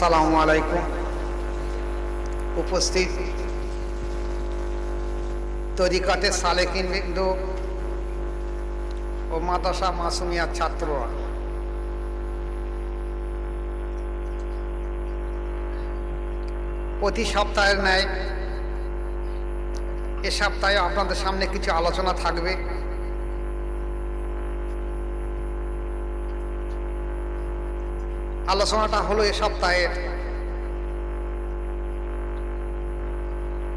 আসসালামু আলাইকুম। উপস্থিত তরিকাতে সালেকিন বিন্দু ও মাদ্রাসা মাসুমিয়ার ছাত্ররা প্রতি সপ্তাহের ন্যায় এ সপ্তাহে আপনাদের সামনে কিছু আলোচনা থাকবে। আলোচনাটা হলো এ সপ্তাহের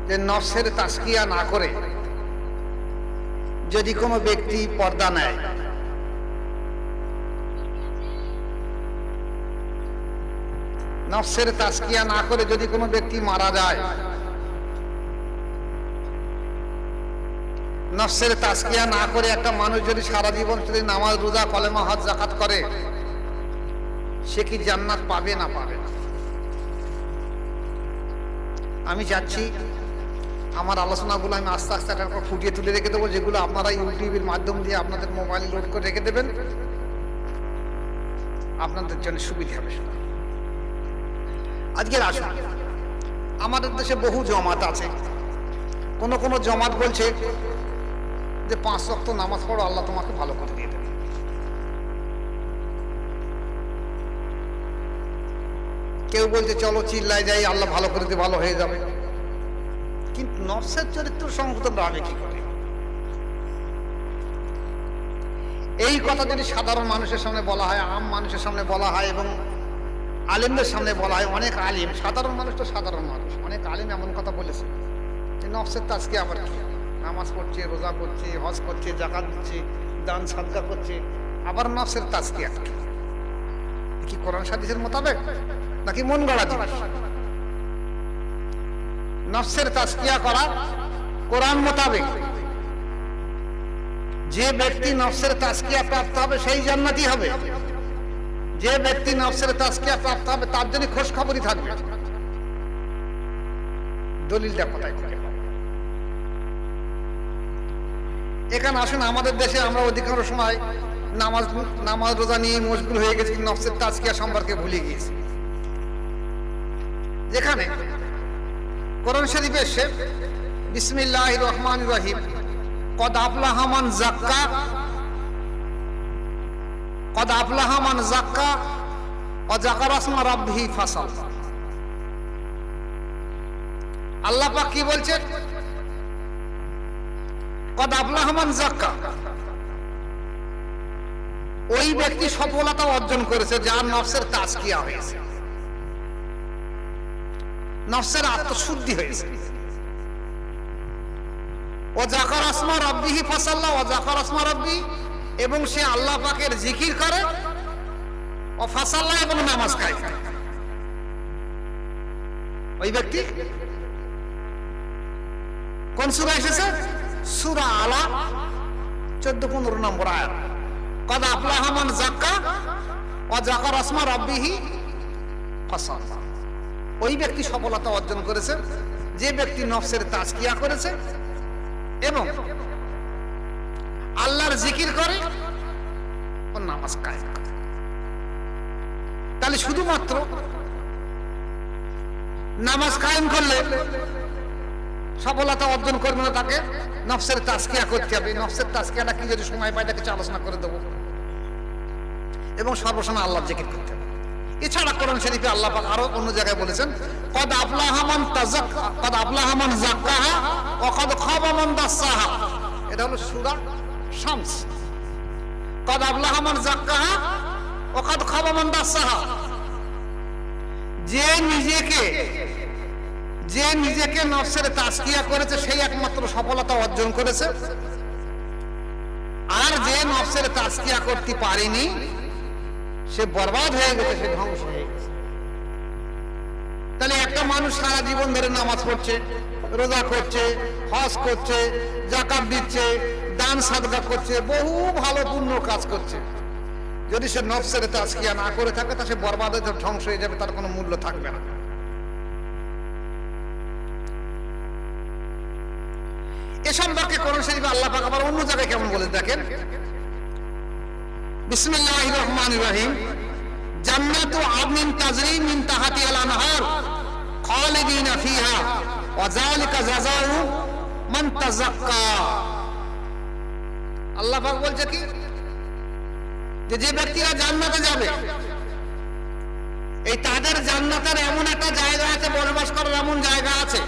যে নফসের তাস্কিয়া না করে যদি কোনো ব্যক্তি পর্দা নেয়। নফসের তাস্কিয়া না করে যদি কোনো ব্যক্তি মারা যায়। নফসের তাস্কিয়া না করে একটা মানুষ যদি সারা জীবন যদি নামাজ, রোজা, কলেমা, হজ, জাকাত করে সে কি জান্নাত পাবে না পাবে? না আমি চাচ্ছি আমার আলোচনাগুলো আমি আস্তে আস্তে একটা ফুটিয়ে তুলে রেখে দেবো, যেগুলো আপনারা ইউটিউবের মাধ্যম দিয়ে আপনাদের মোবাইল লোড করে রেখে দেবেন। আপনাদের জন্য সুবিধা হবে। আজকের আসুন। আমাদের দেশে বহু জমাত আছে। কোন কোন জমাত বলছে যে পাঁচ রক্ত নামাজ পড়ো, আল্লাহ তোমাকে ভালো করে দিয়ে দেবে। কেউ বলছে, চলো চিল্লায় যাই, আল্লাহ ভালো করে দিয়ে ভালো হয়ে যাবে। কিন্তু নফসের চরিত্র সংশোধন হবে কি করে? এই কথা যদি সাধারণ মানুষের সামনে বলা হয়, আম মানুষের সামনে বলা হয় এবং আলিমদের সামনে বলা হয়, অনেক আলিম, সাধারণ মানুষ তো সাধারণ মানুষ, অনেক আলিম এমন কথা বলেছে যে নফসের তাজকে আবার কি? নামাজ পড়ছে, রোজা করছে হজ করছে জাকাত দিচ্ছে, দান সাদকা করছে, আবার নফসের তাজকে একটা কি কোরআন সাদিসের মোতাবেক? নাকি মন গড়া জিনিস? নফসের তাস্কিয়া করা কোরআন মোতাবেক। যে ব্যক্তি নফসের তাস্কিয়া প্রাপ্ত হবে, সেই জান্নাতি হবে। যে ব্যক্তি নফসের তাস্কিয়া প্রাপ্ত হবে, তার জন্য খোঁজ খবরই থাকবে। দলিলটা কোথায় এখানে আসুন, আমাদের দেশে আমরা অধিকাংশ সময় নামাজ নামাজ রোজা নিয়ে মশগুল হয়ে গেছি নফসের তাস্কিয়া সম্পর্কে ভুলে গিয়েছি। যেখানে কোরআন শরীফে এসে বিসমিল্লাহ রহমান রহিম, কদ আফলাহমান জাক্কা কদ আফলাহমান জাক্কা ও জাকার আসমা রাব্বিহি ফাসাল আল্লাহ পাক কি বলছেন? কদ আফলাহমান জাক্কা ওই ব্যক্তি সফলতা অর্জন করেছে, যার নফসের তাজকিয়া হয়েছে। নফসের আত্মশুদ্ধি হয়েছে। ও জাকার আসমা রব্বিহি ফাসাল্লাহ ও জাকার আসমা রব্বি, এবং সে আল্লাহ পাকের জিকির করে, ও ফাসাল্লাহ এবং নামাজ খায় ওই ব্যক্তি কোন সুরা এসেছে? সুরা আলা চোদ্দ পনেরো নম্বর আয়াত। কদ আফলাহমান জাক্কা ও জাকার আসমা রব্বিহি ফাসাল্লাহ ওই ব্যক্তি সফলতা অর্জন করেছে, যে ব্যক্তি নফসের তাজকিয়া করেছে এবং আল্লাহর জিকির করে ও নামাজ কায়েম করে। তাহলে শুধুমাত্র নামাজ কায়েম করলে সফলতা অর্জন করবে না তাকে, নফসের তাজকিয়া করতে হবে। নফসের তাজকিয়াটা কি? যদি সময় পাই তাকে আলোচনা করে দেবো। এবং সর্বসময় আল্লাহর জিকির করতে হবে। এছাড়া কোরআন শরীফে আল্লাহ পাক আরও অন্য জায়গায় বলেছেন, কদ আফলাহামান তাজাক্কা কদ আফলাহামান জাক্কাহা ও কদ খাবামান দাসসাহা এটা হলো সূরা শামস। কদ আফলাহামান জাক্কাহা ও কদ খাবামান দাসসাহা যে নিজেকে যে নিজেকে নফসের তাসকিয়া করেছে, সেই একমাত্র সফলতা অর্জন করেছে। আর যে নফসের তাসকিয়া করতে পারেনি সে বরবাদ হয়ে গেছে, সে ধ্বংস হয়ে গেছে। তাহলে একটা মানুষ সারা জীবন ধরে নামাজ পড়ছে, রোজা করছে, হজ করছে, জাকাত দিচ্ছে, দান সাদগা করছে, বহু ভালো পূর্ণ কাজ করছে। যদি সে নফসের তাজকিয়া না করে থাকে, তা সে বরবাদ হয়ে ধ্বংস হয়ে যাবে, তার কোনো মূল্য থাকবে না। এ সম্পর্কে কোন শরীফে আল্লাহ পাক আবার অন্য জায়গায় কেমন বলে দেখেন? যে ব্যক্তিরা জান্নাতে যাবে, এই তাদের জান্নাতের এমন একটা জায়গা আছে বসবাস করার এমন জায়গা আছে,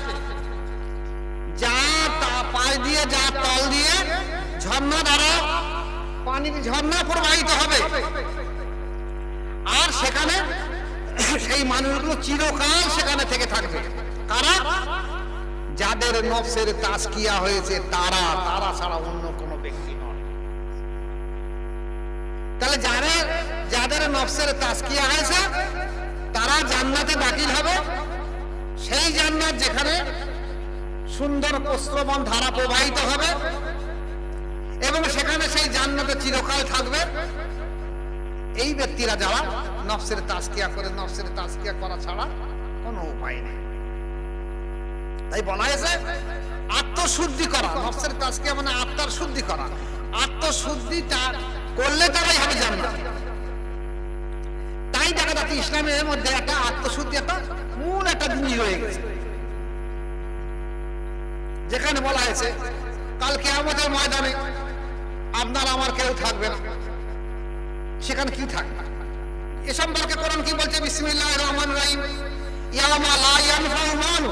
যা তা পায়ে দিয়ে, যা তল দিয়ে ঝর্ণা দ্বারা পানির ঝর্ণা প্রবাহিত হবে। আর সেখানে সেই মানুষগুলো চিরকাল সেখানে থেকে থাকবে। কারা? যাদের নফসের তাস্কিয়া হয়েছে তারা তারা ছাড়া অন্য কোনো ব্যক্তি তাহলে যাদের যাদের নফসের তাস্কিয়া হয়েছে, তারা জান্নাতে দাখিল হবে। সেই জান্নাত যেখানে সুন্দর প্রস্রবণ ধারা প্রবাহিত হবে। এবং সেখানে সেই জান্নাতে চিরকাল থাকবে। এই ব্যক্তিরা যারা নফসের তাস্কিয়া করে, নফসের তাস্কিয়া করা ছাড়া কোনো উপায় নেই। তাই বলা হয়েছে, আত্মশুদ্ধি করা, নফসের তাস্কিয়া মানে আত্মার শুদ্ধি করা। আত্মশুদ্ধিটা করলে তারাই হবে জান্নাত। তাই দেখা যাচ্ছে ইসলামের মধ্যে একটা আত্মশুদ্ধি, একটা মূল একটা জিনিস রয়ে গেছে। যেখানে বলা হয়েছে কালকে আমাদের ময়দানে আপনার আমার কেউ থাকবে না। সেখানে কি থাকবে এ সম্পর্কে কোরআন কি বলছে? বিসমিল্লাহির রহমানির রহিম। ইয়ামা লা ইয়ানফাউ মালু,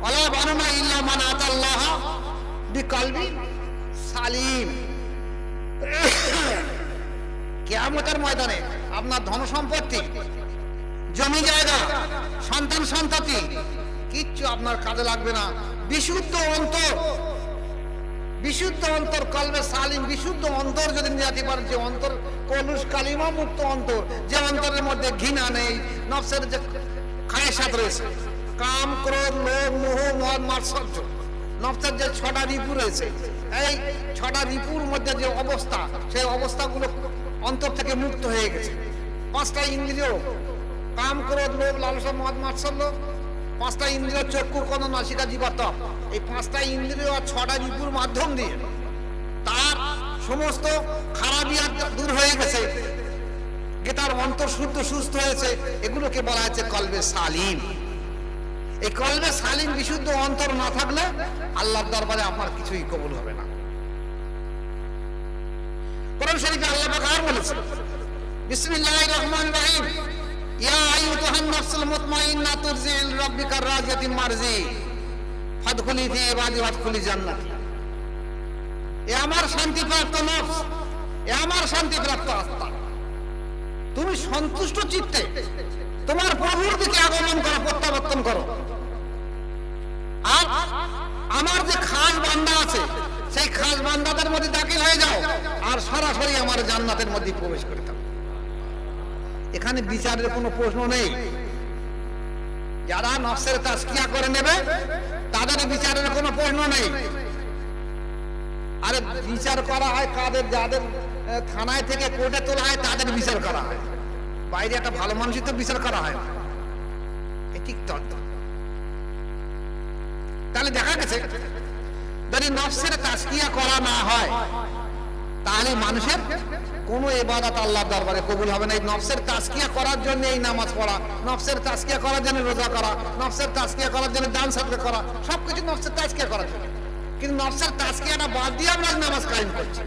ওয়ালা বানুনা ইল্লা মান আতাল্লাহ। বিকলবি সালিম। কিয়ামতের ময়দানে আপনার ধন সম্পত্তি, জমি জায়গা, সন্তান সন্ততি, কিচ্ছু আপনার কাজে লাগবে না। বিশুদ্ধ অন্তর বিশুদ্ধ অন্তর, কলবে সালিম, বিশুদ্ধ অন্তর যদি নিয়ে পারে যে অন্তর কলুষ, কালিমা মুক্ত অন্তর, যে অন্তরের মধ্যে ঘৃণা নেই, নফসের যে খায়সাত রয়েছে, কাম, ক্রোধ, লোভ, মোহ, মদ মাৎসর্য নফসের যে ছটা রিপু রয়েছে, এই ছটা রিপুর মধ্যে যে অবস্থা, সেই অবস্থাগুলো অন্তর থেকে মুক্ত হয়ে গেছে। পাঁচটা ইন্দ্রিয়, কাম, ক্রোধ, লোভ, লালসা, মদ মাৎসর্য পাঁচটা ইন্দ্রিয়, চক্ষু কোন নাসিকা জীবাত্মক এই পাঁচটা ইন্দ্রিয় আর ছটা রিপুর মাধ্যম দিয়ে তার সমস্ত খারাপিয়া দূর হয়ে গেছে। যে তার অন্তর শুদ্ধ, সুস্থ হয়েছে। এগুলোকে বলা হচ্ছে কলবে সালিম এই কলবে সালিম বিশুদ্ধ অন্তর না থাকলে আল্লাহর দরবারে আপনার কিছুই কবুল হবে না। কোরআন শরীফে আল্লাহ পাক আর বলেছে বিসমিল্লাহির রহিম, ইয়া আইয়ুহান নাফসুল মুতমাইন্না তুরজি ইলা রাব্বিকা রাজিয়াতিন মারজি আমার তুমি সন্তুষ্ট চিত্তে তোমার প্রভুর দিকে আগমন করো, প্রত্যাবর্তন করো। আর আমার যে খাস বান্দা আছে, সেই খাস বান্দাদের মধ্যে দাখিল হয়ে যাও আর সরাসরি আমার জান্নাতের মধ্যে প্রবেশ করে এখানে বিচারের কোনো প্রশ্ন নেই। যারা নফসের তাস্কিয়া করে নেবে তাদের বিচারের কোনো প্রশ্ন নেই। আরে বিচার করা হয় কাদের, যাদের থানায় থেকে কোর্টে তোলা হয়, তাদের বিচার করা হয়। বাইরে একটা ভালো মানুষই তো বিচার করা হয়। না ঠিক তত্ত্ব তাহলে দেখা গেছে, যদি নফসের তাস্কিয়া করা না হয় তাহলে মানুষের কোনো এবাদত আল্লাহ দরবারে কবুল হবে না। এই নফসের তাস্কিয়া করার জন্য এই নামাজ পড়া, নফসের তাস্কিয়া করার জন্য রোজা করা, নফসের তাস্কিয়া করার জন্য দান সাদকা করা, সবকিছু নফসের তাস্কিয়া করার জন্য কিন্তু নফসের তাস্কিয়াটা বাদ দিয়ে আমরা নামাজ কায়েম করছি।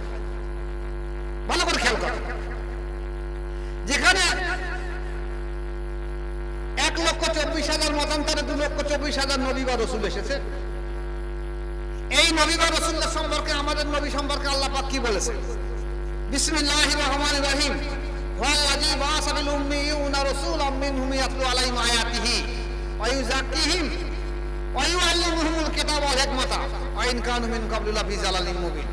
ভালো করে খেয়াল করো। যেখানে এক লক্ষ চব্বিশ হাজার মতান্তরে দু লক্ষ চব্বিশ হাজার নবী বা রসুল এসেছে। এই নবী বা রসুল্লাহ সম্পর্কে, আমাদের নবী সম্পর্কে আল্লাহ পাক কি বলেছে রহমানির রহিম। বাআসা বিল রাসূলাম মিনহুম ইয়াতলু আলাইহিম আয়াতিহি ওয়া ইউযাক্কিহিম ওয়া ইউআল্লিমুহুমুল কিতাবা ওয়াল হিকমাতা ওয়া ইন কানু মিন ক্বাবলু লাফি মুবিন।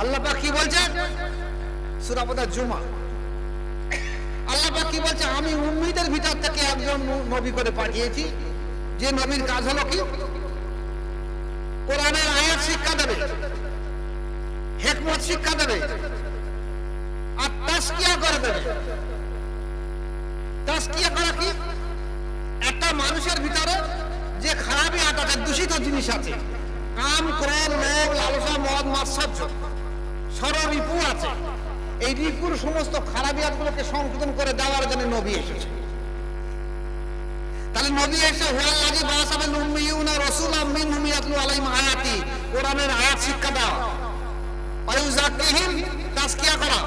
আল্লাহ পাক কি বলছেন? সূরা জুমা। আল্লাহ পাক কি বলছে আমি উম্মিদের ভিতর থেকে একজন নবী করে পাঠিয়েছি। যে নবীর কাজ হলো কি? কোরআনের আয়াত শিক্ষা দেবে, হেকমত শিক্ষা দেবে, আর তাস্কিয়া করে দেবে। তাস্কিয়া করা কি? একটা মানুষের ভিতরে যে খারাপই আটাটা দূষিত জিনিস আছে কাম ক্রোধ লোভ লালসা, মদ মাৎসর্য সররিপু আছে, এই রিপুর সমস্ত খারাপিয়াতগুলোকে সংশোধন করে দেওয়ার জন্য নবী এসেছে। তাহলে নবী এসে হুয়াল্লাজি বাসাবেল উম্মিউনা রাসূলাম মিনহুম ইয়াতলু আলাইহিম আয়াতি, কোরআনের আয়াত শিক্ষা দেওয়া ওয়ায়ুযাক্কিহিম তাসকিয়া করা।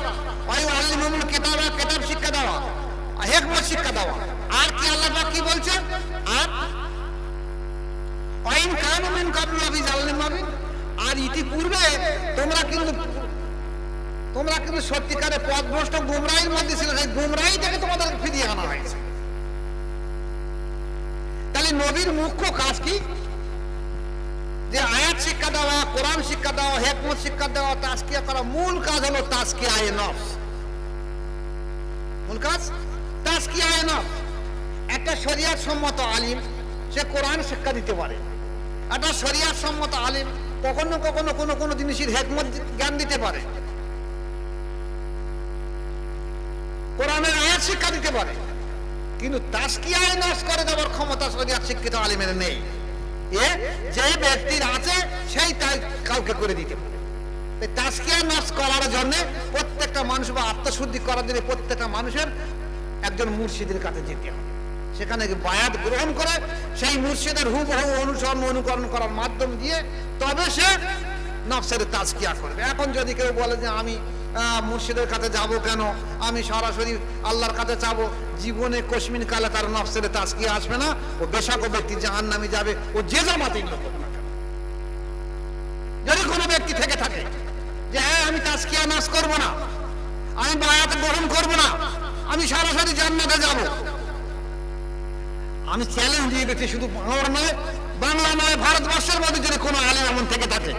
শিক্ষা দেওয়া তাস্কিয়া করা, মূল কাজ হলো তাস্কিয়া এ নফস। মূল কাজ? তাস্কিয়া এ নফস। একটা শরিয়াত সম্মত আলিম, সে কোরআন শিক্ষা দিতে পারে। একটা শরিয়াত সম্মত আলিম কখনো কখনো কোনো কোনো জিনিসের হেকমত জ্ঞান দিতে পারে। কোরআনের আয়াত শিক্ষা দিতে পারে। কিন্তু তাস্কিয়ায় নষ্ট করে দেওয়ার ক্ষমতা শরিয়াত শিক্ষিত আলিমের নেই। এ, যে ব্যক্তির আছে, সেই তাই কাউকে করে দিতে পারে। তাস্কিয়া নষ্ট করার জন্য প্রত্যেকটা মানুষ বা আত্মশুদ্ধি করার জন্য প্রত্যেকটা মানুষের একজন মুর্শিদের কাছে যেতে হবে। সেখানে বায়াত গ্রহণ করে, সেই মুর্শিদের হুবহু অনুসরণ, অনুকরণ করার মাধ্যম দিয়ে তবে সে নফসের করবে। এখন যদি কেউ বলে যে আমি মুর্শিদের কাছে যাব কেন? আমি সরাসরি আল্লাহর কাছে যাব। জীবনে কশ্মিন কালে তার নফসের তাজকিয়া আসবে না। ও বেশাক ব্যক্তি জাহান নামে যাবে। ও যে জামাতেই লোক যদি কোনো ব্যক্তি থেকে থাকে যে হ্যাঁ আমি তাজকিয়া নাশ করব না। আমি বায়াত গ্রহণ করব না। আমি সরাসরি জান্নাতে যাব। আমি চ্যালেঞ্জ দিয়ে দিচ্ছি শুধু বাংলার নয়, বাংলা নয়, ভারতবর্ষের মধ্যে যদি কোনো আলেম এমন থেকে থাকে,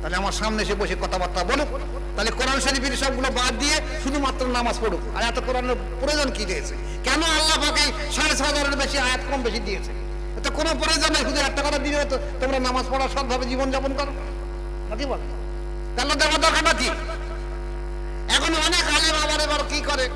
তাহলে আমার সামনে এসে বসে কথাবার্তা বলুক। তাহলে কোরআন শরীফের সবগুলো বাদ দিয়ে শুধুমাত্র নামাজ পড়ুক। আর এত কোরআনের প্রয়োজন কি দিয়েছে? কেন আল্লাহ পাকে সাড়ে ছ হাজারের বেশি আয়াত কম বেশি দিয়েছে? এটা কোনো প্রয়োজন নেই। শুধু একটা কথা দিয়ে তোমরা নামাজ পড়া সৎভাবে জীবনযাপন করো। নাকি বল? তাহলে দেওয়ার দরকারটা কি এখন অনেক আলেম আবার এবার কি করে?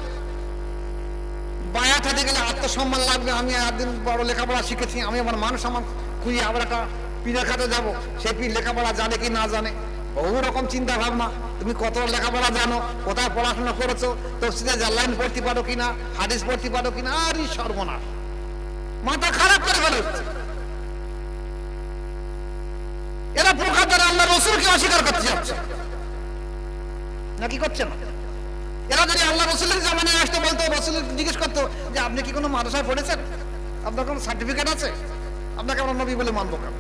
বায়াত হতে গেলে আত্মসম্মান লাগবে, আমি একদিন বড় লেখাপড়া শিখেছি, আমি আমার মান সম্মান খুঁজে আবার একটা পীরের কাছে যাব। সে পীর লেখাপড়া জানে কি না জানে? বহু রকম চিন্তা ভাবনা তুমি কত লেখাপড়া জানো, কোথায় পড়াশোনা করেছ, তফসিলে জাল্লাইন পড়তে পারো কিনা, হাদিস পড়তে পারো কিনা? আর এই সর্বনাশ। মাথা খারাপ করে ফেলে রসুলকে অস্বীকার করতে যাচ্ছে। নাকি করছে না? এরা যদি আল্লাহ রসুলের বলতো, রসুল জিজ্ঞেস করতো যে, আপনি কি কোনো মাদ্রাসায় পড়েছেন? আপনার কোনো সার্টিফিকেট আছে? আপনাকে আমরা নবী বলে মানবো কেন?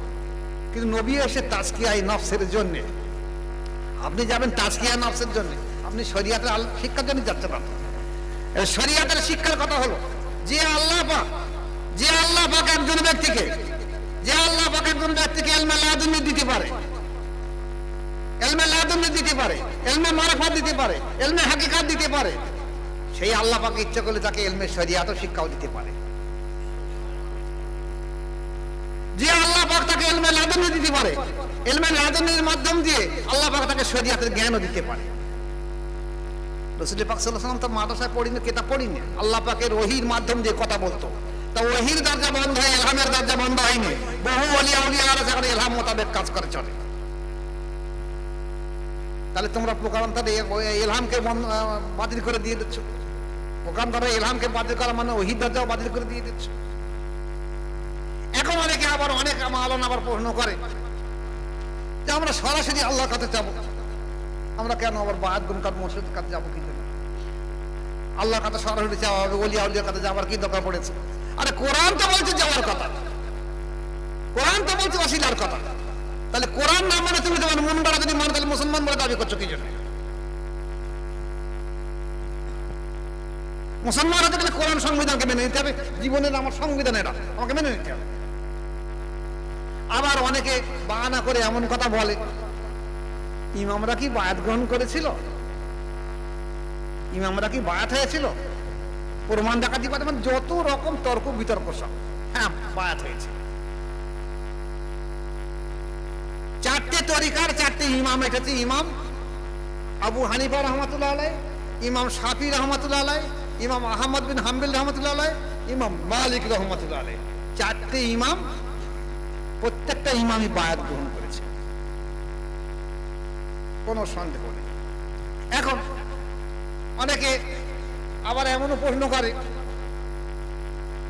কিন্তু নবী এসে তাজকিয়া এই নফসের জন্য। আপনি যাবেন তাজকিয়া নফসের জন্য। আপনি শরিয়াতের শিক্ষার জন্য যাচ্ছেন না শরিয়াতের শিক্ষার কথা হলো, যে আল্লাহ পাক, যে আল্লাহ পাক একজন ব্যক্তিকে, যে আল্লাহ পাক একজন ব্যক্তিকে এলমে লাদুনি দিতে পারে এলমে দিতে পারে, এলমে দিতে পারে, এলমে হাকিকাত দিতে পারে। সেই আল্লাহ পাক ইচ্ছা করলে তাকে এলমে শিক্ষাও দিতে পারে। যে আল্লাহ পাক তাকে এলমে দিতে পারে, এলমে মাধ্যম দিয়ে আল্লাহ পাক তাকে জ্ঞানও দিতে পারে। রসুল পাক ওয়াসাল্লাম তো মাদ্রাসায় পড়িনি, কেতাব পড়িনি। আল্লাহ পাকের ওহির মাধ্যম দিয়ে কথা বলতো। তা ওহির দরজা বন্ধ হয় এলহামের দরজা বন্ধ হয়নি। বহু অলিয়া সেখানে এলহাম মোতাবেক কাজ করে চলে। তাহলে তোমরা প্রকারান্তরে এলহামকে বাতিল করে দিয়ে দিচ্ছ। প্রকারান্তরে এলহামকে বাতিল করা মানে ওহির দরজাও বাতিল করে দিয়ে দিচ্ছ। এখন অনেকে আবার অনেক আলোন আবার প্রশ্ন করে যে আমরা সরাসরি আল্লাহর কাছে যাব। আমরা কেন আবার বায়াত গুনকার মসজিদের কাছে যাব কি জন্য আল্লাহর কাছে সরাসরি যাওয়া হবে অলিয়া উলিয়ার কাছে যাওয়ার কি দরকার পড়েছে? আরে কোরআন তো বলছে যাওয়ার কথা। কোরআন তো বলছে অশিলার কথা। তাহলে কোরআন না মানে তুমি তোমার মন দ্বারা যদি মানে তাহলে মুসলমান বলে দাবি করছ কি জন্য? মুসলমান হতে গেলে কোরআন সংবিধানকে মেনে নিতে হবে। জীবনের আমার সংবিধান এটা, আমাকে মেনে নিতে হবে। আবার অনেকে বাহানা করে এমন কথা বলে, ইমামরা কি বায়াত গ্রহণ করেছিল? ইমামরা কি বায়াত হয়েছিল? প্রমাণ পারে মানে যত রকম তর্ক বিতর্ক সব হ্যাঁ বায়াত হয়েছে। চারটে তরিকার, চারটে ইমাম এসেছে, ইমাম আবু হানিফা রহমতুল্লাহ আলাই ইমাম শাফি রহমতুল্লাহ আলাই ইমাম আহমদ বিন হাম্বিল রহমতুল্লাহ আলাই ইমাম মালিক রহমতুল্লাহ আলাই চারটে ইমাম, প্রত্যেকটা ইমামই বায়াত গ্রহণ করেছে। কোনো সন্দেহ নেই। এখন অনেকে আবার এমনও প্রশ্ন করে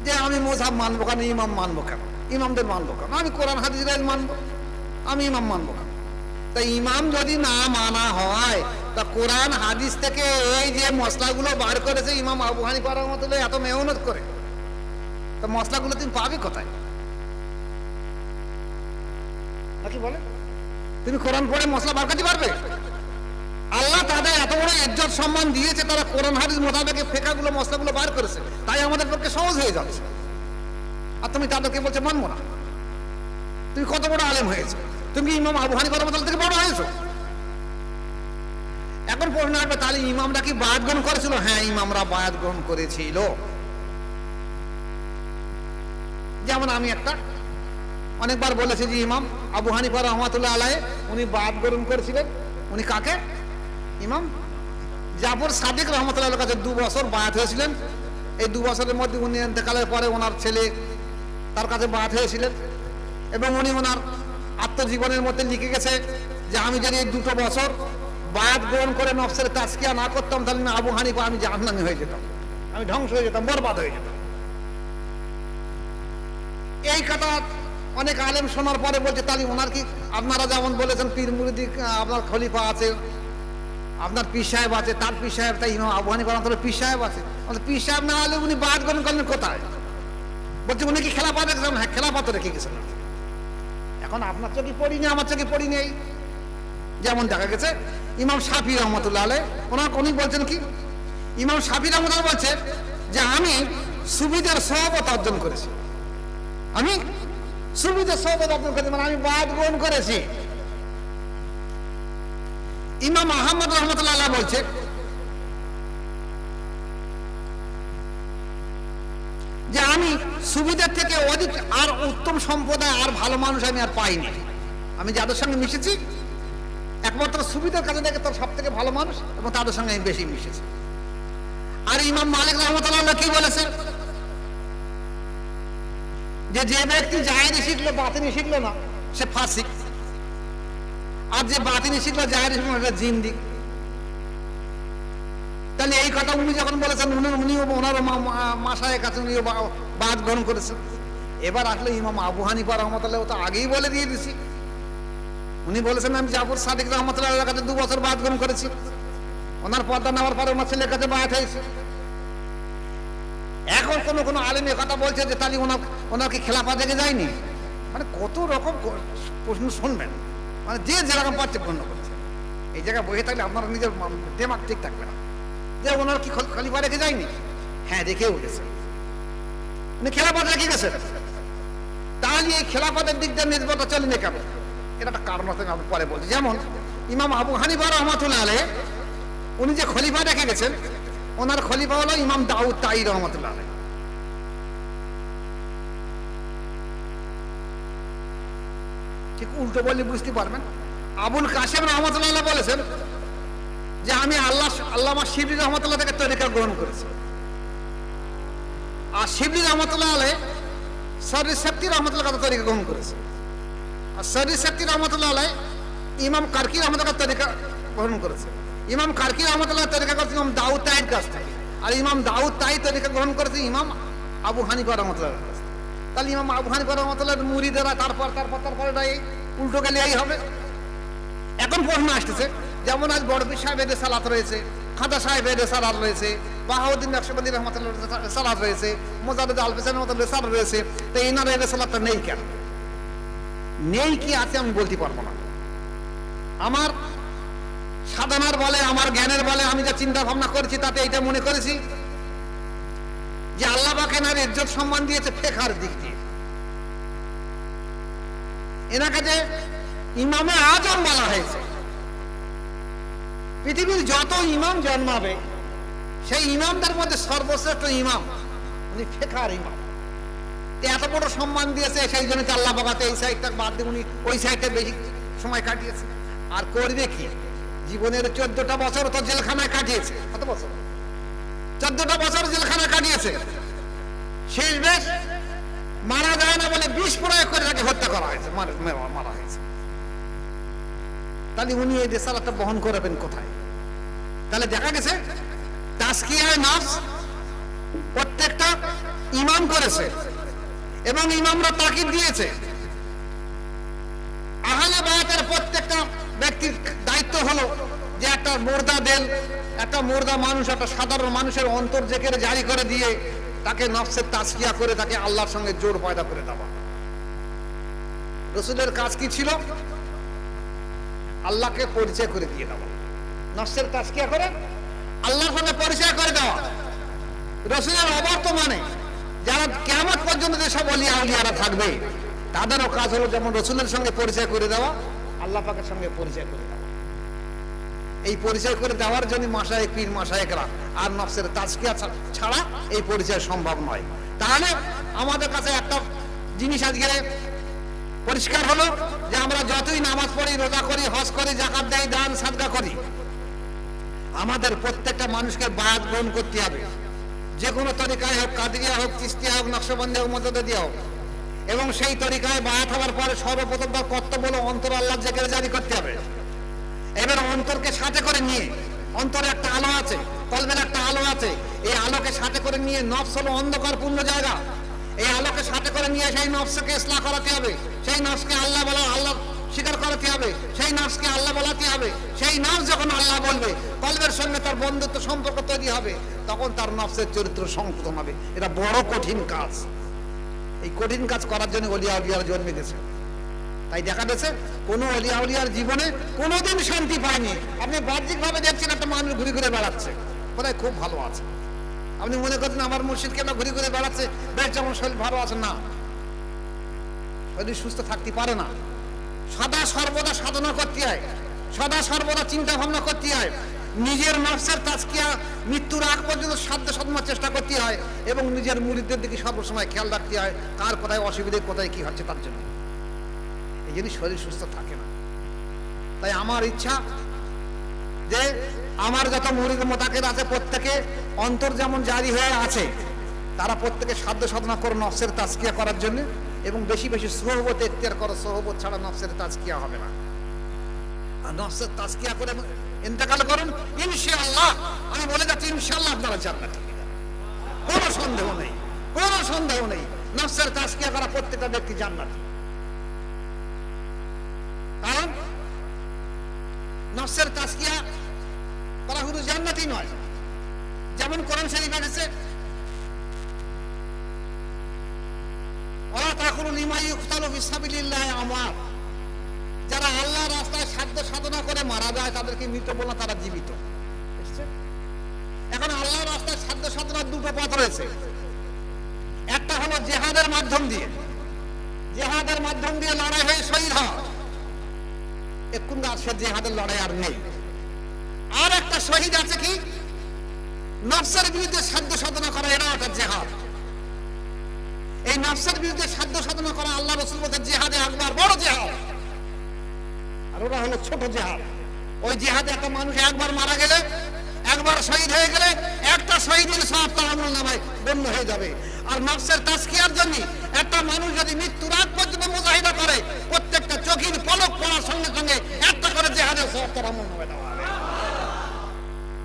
যে আমি মোসাব মানবো কেন, ইমাম মানবো কেন, ইমামদের মানবো কেন, আমি কোরআন, হাদিস মানবো। আমি ইমাম মানবো কেন তা ইমাম যদি না মানা হয়, তা কোরআন, হাদিস থেকে এই যে মশলাগুলো বার করেছে ইমাম আবু হানিফা রহমতুল্লাহ, এত মেহনত করে। তা মশলাগুলো তুমি পাবে কোথায়? নাকি বলে তুমি কোরআন পড়ে মশলা বার করতে পারবে? আল্লাহ তাদের এত বড় ইজ্জত সম্মান দিয়েছে, তারা কোরআন, হাদিস মোতাবেক ফেকাগুলো, মশলাগুলো বার করেছে। তাই আমাদের পক্ষে সহজ হয়ে যাচ্ছে। আর তুমি তাদেরকে বলছে, মানবো না। তুমি কত বড় আলেম হয়েছে। তুমি কি ইমাম আবু হানিফা রহমতুল্লাহ থেকে বড় হয়েছো? এখন প্রশ্ন আসবে, তাহলে ইমামরা কি বায়াত গ্রহণ করেছিল? হ্যাঁ ইমামরা বায়াত গ্রহণ করেছিল। যেমন আমি একটা, অনেকবার বলেছি যে ইমাম আবু হানিফা রহমাতুল্লাহ আলাই উনি বায়াত গ্রহণ করেছিলেন। উনি কাকে? ইমাম জাফর সাদিক রহমতুল্লাহ কাছে দু বছর বায়াত হয়েছিলেন। এই দু বছরের মধ্যে উনি এতেকালের পরে ওনার ছেলে তার কাছে বায়াত হয়েছিলেন। এবং উনি ওনার আত্মজীবনের মধ্যে লিখে গেছে যে আমি যদি এই দুটো বছর বায়াত গ্রহণ করে নফসের তাস্কিয়া না করতাম, তাহলে আমি আবু আমি জাহান্নামি হয়ে যেতাম। আমি ধ্বংস হয়ে যেতাম, বরবাদ হয়ে যেতাম। এই কথা অনেক আলেম শোনার পরে বলছে, তাহলে ওনার কি, আপনারা যেমন বলেছেন, পীর মুরিদি আপনার খলিফা আছে, আপনার পীর সাহেব আছে, তার পীর সাহেব, তাই ইমাম আবু হানিফা রহমতুল্লাহ পীর সাহেব আছে। পীর সাহেব না হলে উনি বাদ গ্রহণ করলেন কোথায়? বলছে, উনি কি খেলাফত রেখেছেন হ্যাঁ খেলাফত রেখে গেছেন। এখন আপনার চোখে পড়িনি আমার চোখে পড়ি নেই। যেমন দেখা গেছে, ইমাম শাফি রহমতুল্লাহ আলাই ওনার উনি বলছেন কি, ইমাম শাফি রহমতুল্লাহ বলছে যে আমি সুবিধার সহবত অর্জন করেছি। আমি সুবিধার সহবত অর্জন করেছি মানে আমি বাদ গ্রহণ করেছি। ইমাম আহমদ রহমতুল্লাহ বলছে সুবিধার থেকে অধিক আর উত্তম সম্প্রদায়, আর ভালো মানুষ আমি আর পাইনি। আমি যাদের সঙ্গে মিশেছি, একমাত্র সুবিধার কাজে দেখে তার সব থেকে ভালো মানুষ এবং তাদের সঙ্গে আমি বেশি মিশেছি। আর ইমাম মালিক রহমতুল্লাহ কি বলেছে যে যে ব্যক্তি জাহেরি শিখলো, বাতিনি শিখলো না, সে ফাঁসি আর যে বাতিনি শিখলো, জাহেরি শিখলো এটা জিন্দিক তাহলে এই কথা উনি যখন বলেছেন, উনি উনি ওনার মাসায় কাছে উনিও বাদ গ্রহণ করেছেন এবার আসলে ইমাম আবু হানিফা রহমতুল্লাহ তো আগেই বলে দিয়ে দিছি। উনি বলেছেন, আমি জাফর সাদিক রহমতুল্লাহ কাছে দু বছর বাদ গ্রহণ করেছি। ওনার পর্দা নেওয়ার পরে ওনার ছেলের কাছে বাদ হয়েছে। এখন কোনো কোনো আলেম এ কথা বলছে যে, তাহলে ওনার ওনার কি খেলাফা দেখে যায়নি? মানে কত রকম প্রশ্ন শুনবেন। মানে যে যেরকম পাচ্ছে পূর্ণ করছে। এই জায়গায় বসে থাকলে আপনার নিজের দেমাগ ঠিক থাকবে না। যে ওনার কি খল- খলিফা রেখে যায়নি? হ্যাঁ রেখেও গেছে। খেলাফত রেখে গেছে তাহলে এই খেলাফতের দিক দিয়ে নিজবতা চলেনি কেন এটা একটা কারণ আছে, আমি পরে বলছি। যেমন ইমাম আবু হানিফা রহমতুল্লাহ আলহ উনি যে খলিফা রেখে গেছেন, ওনার খলিফা হলো ইমাম দাউদ তাই রহমতুল্লাহ আলহ ঠিক উল্টো বললে বুঝতে পারবেন। আবুল কাসেম রহমতুল্লাহ বলেছেন যে, আমি আল্লাহ আমার শিবলি রহমতুল্লাহ থেকে তরিকা গ্রহণ করেছি। আর শিবলি রহমতুল্লাহ আলহ সরি শক্তি রহমতুল্লাহ কাছে তরিকা গ্রহণ করেছে। আর সরি শক্তি রহমতুল্লাহ আলহ ইমাম কারকি রহমতুল্লাহ তরিকা গ্রহণ করেছে। ইমাম কারকি রহমতুল্লাহ তরিকা করেছে, ইমাম দাউদ তাইর কাছ থেকে। আর ইমাম দাউদ তাই তরিকা গ্রহণ করেছে, ইমাম আবু হানিফা রহমতুল্লাহ তাহলে ইমাম আবু হানিফা রহমতুল্লাহ মুড়িদেরা তারপর তারপর তারপর এই উল্টো গেলে এই হবে। এখন প্রশ্ন আসতেছে, যেমন আজ বড়পীর সাহেবের সালাত রয়েছে খাদা সাহেবের সালাত রয়েছে বাহাউদ্দিন নকশবন্দি রহমতুল্লাহ সালাত রয়েছে মোজাদুদ আল হোসেন রহমতুল্লাহ সালাত রয়েছে, তো এনারা এদের সালাতটা নেই কেন? নেই কি আছে আমি বলতে পারব না। আমার সাধনার বলে, আমার জ্ঞানের বলে আমি যা চিন্তা ভাবনা করেছি তাতে এটা মনে করেছি যে আল্লাহ বাকেনার ইজ্জত সম্মান দিয়েছে ফেকার দিক দিয়ে। এনাকে যে ইমামে আজম বলা হয়েছে। পৃথিবীর যত ইমাম জন্মাবে সেই ইমামদের মধ্যে সর্বশ্রেষ্ঠ ইমাম। উনি ফেকার ইমাম। এত বড় সম্মান দিয়েছে, সেই জন্য আল্লাহ বাবাতে এই সাইডটা বাদ দিয়ে উনি ওই সাইডটা বেশি সময় কাটিয়েছে আর করবে কি? জীবনের চোদ্দটা বছর তো জেলখানায় কাটিয়েছে। কত বছর? চোদ্দটা বছর জেলখানায় কাটিয়েছে। শেষ বেশ, মারা যায় না বলে বিষ প্রয়োগ করে তাকে হত্যা করা হয়েছে, মারা হয়েছে। তাহলে উনি এই রেসালাটা বহন করাবেন কোথায়? তাহলে দেখা গেছে তাস্কিয়ায় নফস প্রত্যেকটা ইমাম করেছে এবং ইমামরা তাকিদ দিয়েছে। আহলে বায়াতের প্রত্যেকটা ব্যক্তির দায়িত্ব হলো যে একটা মুর্দা দেল একটা মুর্দা মানুষ, একটা সাধারণ মানুষের অন্তর জেকের জারি করে দিয়ে তাকে নফসের তাস্কিয়া করে তাকে আল্লাহর সঙ্গে জোর পয়দা করে দেওয়া। রসুলের কাজ কি ছিল? আল্লাহকে পরিচয় করে দিয়ে দেওয়া। নফসের তাস্কিয়া করে আল্লাহর সঙ্গে পরিচয় করে দেওয়া রসুলের অবর্তমানে যারা কেমন পর্যন্ত যেসব অলিয়া আউলিয়ারা থাকবে, তাদেরও কাজ হলো যেমন রসুলের সঙ্গে পরিচয় করে দেওয়া, আল্লাহ পাকের সঙ্গে পরিচয় করে দেওয়া। এই পরিচয় করে দেওয়ার জন্য মাসায় পীর, মাসায়করা আর নফসের তাজকিয়া ছাড়া এই পরিচয় সম্ভব নয়। তাহলে আমাদের কাছে একটা জিনিস আজকে পরিষ্কার হলো যে আমরা যতই নামাজ পড়ি, রোজা করি, হজ করি জাকাত দেই, দান, সাদকা করি আমাদের প্রত্যেকটা মানুষকে বায়াত গ্রহণ করতে হবে। যে কোনো তরিকায় হোক কাদিয়া হোক তিস্তিয়া হোক, নকশবন্দি হোক মদদিয়া হোক। এবং সেই তরিকায় বায়াত হওয়ার পরে সর্বপ্রথম তার কর্তব্য হলো অন্তর আল্লাহ জেকের জারি করতে হবে। এবার অন্তরকে সাথে করে নিয়ে, অন্তরে একটা আলো আছে কলমের একটা আলো আছে। এই আলোকে সাথে করে নিয়ে নফস হলো অন্ধকার, পূর্ণ জায়গা। এই আলোকে সাথে করে নিয়ে সেই নফসকে ইসলাহ করাতে হবে। সেই নফসকে আল্লাহ বলা, আল্লাহ স্বীকার করাতে হবে। সেই নফসকে আল্লাহ বলাতে হবে। সেই নফস যখন আল্লাহ বলবে, কলবের সঙ্গে তার বন্ধুত্ব সম্পর্ক তৈরি হবে, তখন তার নফসের চরিত্র সংশোধন হবে। এটা বড় কঠিন কাজ। এই কঠিন কাজ করার জন্য অলিয়া জন্মে গেছে। তাই দেখা গেছে, কোনো অলিয়া উলিয়ার জীবনে কোনোদিন শান্তি পায়নি। আপনি বাহ্যিক ভাবে দেখছেন একটা মানুষ ঘুরে ঘুরে বেড়াচ্ছে। বোধহয় খুব ভালো আছে। আপনি মনে করছেন আমার মুর্শিদ কেন ঘুরে ঘুরে বেড়াচ্ছে? বেশ, যেমন শরীর ভালো আছে, না। শরীর সুস্থ থাকতে পারে না। সদা সর্বদা সাধনা করতে হয়। সদা সর্বদা চিন্তা ভাবনা করতে হয়। নিজের নফসের তাজকিয়া মৃত্যুর আগ পর্যন্ত সাধ্য সাধনার চেষ্টা করতে হয় এবং নিজের মুরিদদের দিকে সর্বসময় খেয়াল রাখতে হয়, কার কোথায় অসুবিধে, কোথায় কি হচ্ছে তার জন্য। এই জন্য শরীর সুস্থ থাকে না। তাই আমার ইচ্ছা যে আমার যত মুরিদ মোতাকের আছে প্রত্যেকে, অন্তর যেমন জারি হয়ে আছে, তারা প্রত্যেকে সাধ্য সাধনা করে নফসের তাজকিয়া করার জন্য। এবং বেশি বেশি সহবত এখতিয়ার করো, সহবত ছাড়া নফসের তাজকিয়া হবে না। আর নফসের তাজকিয়া করে ইন্তেকাল করুন, ইনশাআল্লাহ। আমি বলে যাচ্ছি, ইনশাআল্লাহ আপনারা জান্নাত কোনো সন্দেহ নেই, কোনো সন্দেহ নেই। নফসের তাজকিয়া করা প্রত্যেকটা ব্যক্তি জান্নাত। কারণ নফসের তাজকিয়া করা শুধু জান্নাতই নয়। যেমন কোরআন শরীফ এসেছে ফিসাবিলিল্লাহ আমার যারা আল্লাহ রাস্তায় সাধ্য সাধনা করে মারা যায়, তাদেরকে মৃত বলা তারা জীবিত। এখন আল্লাহ রাস্তায় সাধ্য সাধনার দুটো পথ রয়েছে। একটা হলো জেহাদের মাধ্যম দিয়ে। জেহাদের মাধ্যম দিয়ে লড়াই হয়ে শহীদ হওয়া এখন সে জেহাদের লড়াই আর নেই। আর একটা শহীদ আছে কি? নফসের বিরুদ্ধে সাধ্য সাধনা করা এটাও একটা জেহাদ। এই নফসের বিরুদ্ধে সাধ্য সাধনা করা আল্লাহ রসুল বলতে জেহাদে আকবার, বড় জেহাদ। আর ওরা হলো ছোট জেহাদ। ওই জেহাদে একটা মানুষ একবার মারা গেলে, একবার শহীদ হয়ে গেলে, একটা শহীদের সব তার আমল নামায় গণ্য হয়ে যাবে। আর নফসের তাস্কিয়ার জন্য একটা মানুষ যদি মৃত্যুর আগ পর্যন্ত মুজাহিদা করে, প্রত্যেকটা চোখের পলক পড়ার সঙ্গে সঙ্গে একটা করে জেহাদের সব তার আমল নামায় দেওয়া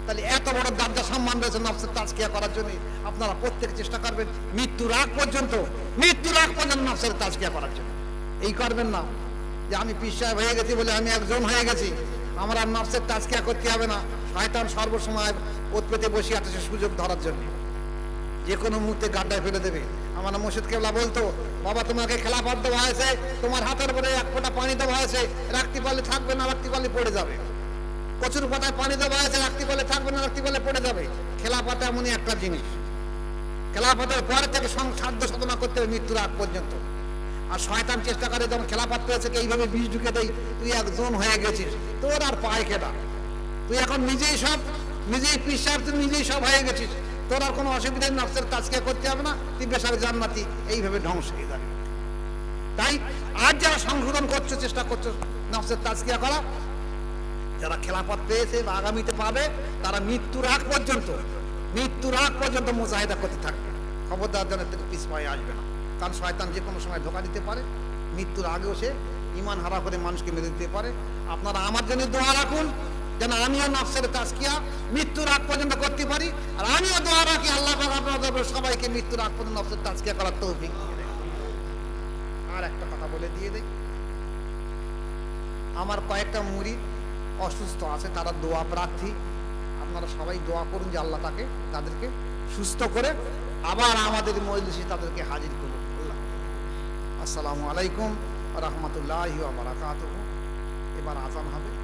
তাহলে এত বড় দাবদা সম্মান রয়েছে নফসের তাজকিয়া করার জন্য। আপনারা প্রত্যেক চেষ্টা করবেন মৃত্যুর আগ পর্যন্ত, মৃত্যুর আগ পর্যন্ত নফসের তাজকিয়া করার জন্য। এই করবেন না। যে আমি পিস সাহেব হয়ে গেছি বলে আমি একজন হয়ে গেছি। আমার আর নফসের তাজকিয়া করতে হবে না। শয়তান সর্বসময় ওত পেতে বসে আছে সে সুযোগ ধরার জন্য। যে কোনো মুহূর্তে গাড্ডায় ফেলে দেবে। আমার মুর্শিদ কেবলা বলতো, বাবা, তোমাকে খেলাফত দেওয়া হয়েছে। তোমার হাতের পরে এক ফোঁটা পানি দেওয়া হয়েছে। রাখতে পারলে থাকবে না রাখতে পারলে পড়ে যাবে। প্রচুর পাতায় পানি দেওয়া আছে রাখতে পারলে থাকবে না রাখতে পারলে পড়ে যাবে। খেলা পাতা এমনই একটা জিনিস। খেলাফতের পর থেকে সাধ্য সাধনা করতে হবে মৃত্যুর আগ পর্যন্ত। আর শয়তান চেষ্টা করে যেমন খেলাফত পেয়েছে এইভাবে বীজ ঢুকে দেয়, তুই একজন হয়ে গেছিস। তোর আর পায় কেটা তুই এখন নিজেই সব নিজেই পিসার তুই নিজেই সব হয়ে গেছিস। তোর আর কোনো অসুবিধা নফসের কাজকে করতে হবে না, তুই বেসার জান্নাতি, এইভাবে ধ্বংস হয়ে যাবে। তাই, আর যারা সংশোধন করছ, চেষ্টা করছ নফসের তাজকিয়া করা যারা খেলাফত পেয়েছে বা আগামীতে পাবে, তারা মৃত্যুর আগ পর্যন্ত, মৃত্যুর আগ পর্যন্ত মুজাহিদা করতে থাকবে। খবরদার যেন থেকে পিছ পায়ে আসবে না। কারণ শয়তান যে কোনো সময় ধোকা দিতে পারে। মৃত্যুর আগেও সে ইমান হারা করে মানুষকে মেরে দিতে পারে। আপনারা আমার জন্য দোয়া রাখুন, যেন আমিও নফসের তাস্কিয়া মৃত্যুর আগ পর্যন্ত করতে পারি। আর আমিও দোয়া রাখি, আল্লাহ আপনাদের সবাইকে মৃত্যুর আগ পর্যন্ত নফসের তাস্কিয়া করার দিয়ে আর একটা কথা বলে দিয়ে দেয় আমার কয়েকটা মুড়ি অসুস্থ আছে, তারা দোয়া প্রার্থী। আপনারা সবাই দোয়া করুন যে আল্লাহ তাকে, তাদেরকে সুস্থ করে আবার আমাদের মজলিসে তাদেরকে হাজির করুন। আল্লাহ আসসালামু আলাইকুম রহমতুল্লাহ বারাকাত এবার আজান হবে।